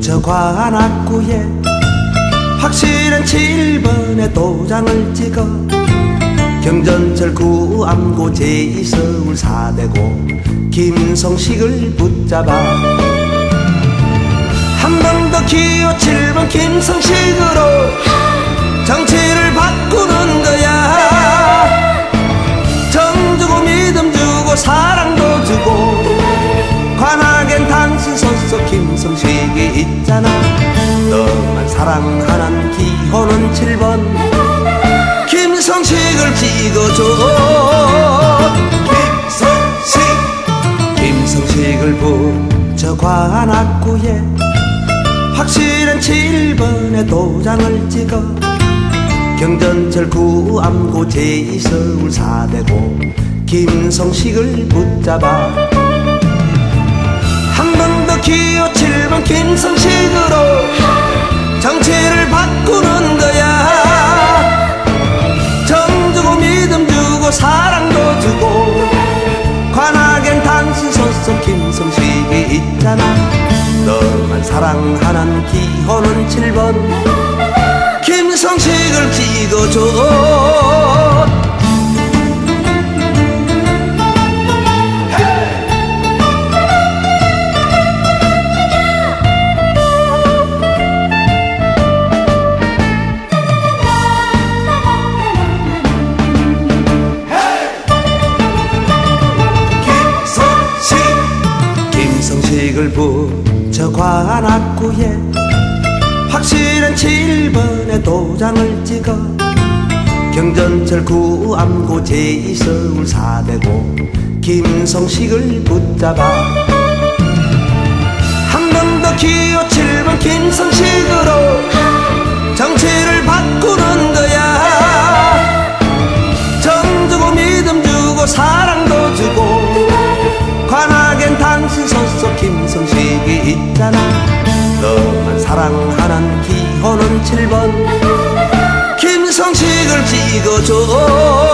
저 관악구에 확실한 7번의 도장을 찍어 경전철 구암고 제2서울 사대고 김성식을 붙잡아 한 번 더 기호 7번 김성식으로 김성식이 있잖아. 너만 사랑하는 기호는 7번. 김성식을 찍어줘. 김성식. 김성식을 붙여 관악구에. 확실한 7번의 도장을 찍어. 경전철 구암고 제2서울 사대고 김성식을 붙잡아 있잖아. 너만 사랑하는 기호는 7번. 김성식을 찍어줘 관악구에. 확실한 7번의 도장을 찍어 경전철 구암고 제2서울 사대고 김성식을 붙잡아 한 번 더 기호 7번 김성식으로 정치를 바꾸는 거야. 정 주고 믿음 주고 사 있잖아. 너만 사랑하는 기호는 7번. 김성식을 찍어줘